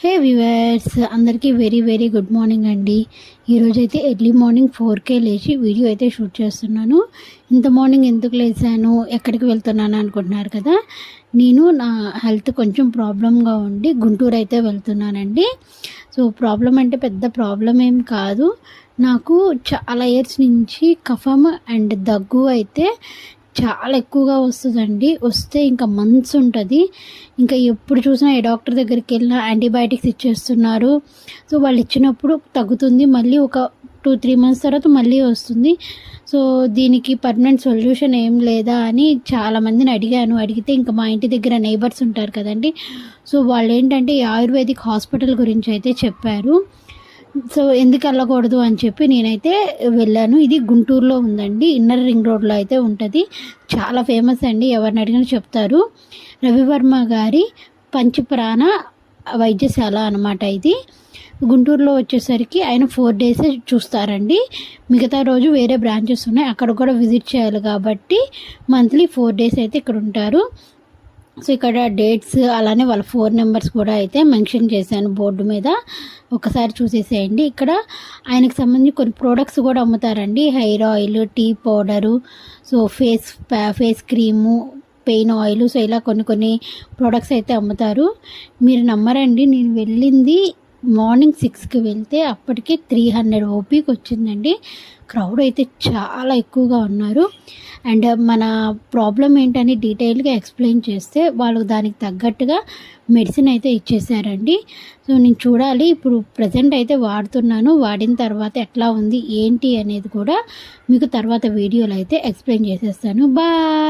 హే viewers అందరికీ very very good morning అండి. ఈరోజు అయితే ఎర్లీ మార్నింగ్ ఫోర్కే లేచి వీడియో అయితే షూట్ చేస్తున్నాను. ఇంత మార్నింగ్ ఎందుకు లేచాను ఎక్కడికి వెళ్తున్నాను అనుకుంటున్నారు కదా? నేను నా హెల్త్ కొంచెం ప్రాబ్లంగా ఉండి గుంటూరు అయితే వెళ్తున్నానండి. సో ప్రాబ్లం అంటే పెద్ద ప్రాబ్లం ఏం కాదు. నాకు చాలా ఇయర్స్ నుంచి కఫం అండ్ దగ్గు అయితే చాలా ఎక్కువగా వస్తుందండి. వస్తే ఇంకా మంత్స్ ఉంటుంది. ఇంకా ఎప్పుడు చూసినా ఏ డాక్టర్ దగ్గరికి వెళ్ళినా యాంటీబయాటిక్స్ ఇచ్చేస్తున్నారు. సో వాళ్ళు ఇచ్చినప్పుడు తగ్గుతుంది. మళ్ళీ ఒక టూ త్రీ మంత్స్ తర్వాత మళ్ళీ వస్తుంది. సో దీనికి పర్మనెంట్ సొల్యూషన్ ఏం లేదా అని చాలామందిని అడిగాను. అడిగితే ఇంకా మా ఇంటి దగ్గర నైబర్స్ ఉంటారు కదండి. సో వాళ్ళు ఏంటంటే ఆయుర్వేదిక్ హాస్పిటల్ గురించి అయితే చెప్పారు. సో ఎందుకు వెళ్ళకూడదు అని చెప్పి నేనైతే వెళ్ళాను. ఇది గుంటూరులో ఉందండి. ఇన్నర్ రింగ్ రోడ్లో అయితే ఉంటుంది. చాలా ఫేమస్ అండి. ఎవరిని అడిగినా చెప్తారు. రవివర్మ గారి పంచప్రాణ వైద్యశాల అనమాట ఇది. గుంటూరులో వచ్చేసరికి ఆయన ఫోర్ డేస్ చూస్తారండి. మిగతా రోజు వేరే బ్రాంచెస్ ఉన్నాయి. అక్కడ కూడా విజిట్ చేయాలి కాబట్టి మంత్లీ ఫోర్ డేస్ అయితే ఇక్కడ ఉంటారు. సో ఇక్కడ డేట్స్ అలానే వాళ్ళ ఫోన్ నెంబర్స్ కూడా అయితే మెన్షన్ చేశాను బోర్డు మీద. ఒకసారి చూసేసేయండి. ఇక్కడ ఆయనకు సంబంధించి కొన్ని ప్రోడక్ట్స్ కూడా అమ్ముతారండి. Hair oil tea powder so face face cream pain oil so ఇలా కొన్ని కొన్ని ప్రోడక్ట్స్ అయితే అమ్ముతారు. మీరు నమ్మరండి నేను వెళ్ళింది మార్నింగ్ సిక్స్కి వెళ్తే అప్పటికే త్రీ హండ్రెడ్ ఓపీకి వచ్చిందండి. క్రౌడ్ అయితే చాలా ఎక్కువగా ఉన్నారు. అండ్ మన ప్రాబ్లం ఏంటని డీటెయిల్గా ఎక్స్ప్లెయిన్ చేస్తే వాళ్ళు దానికి తగ్గట్టుగా మెడిసిన్ అయితే ఇచ్చేసారండి. సో నేను చూడాలి. ఇప్పుడు ప్రజెంట్ అయితే వాడుతున్నాను. వాడిన తర్వాత ఎట్లా ఉంది ఏంటి అనేది కూడా మీకు తర్వాత వీడియోలో అయితే ఎక్స్ప్లెయిన్ చేసేస్తాను. బాయ్!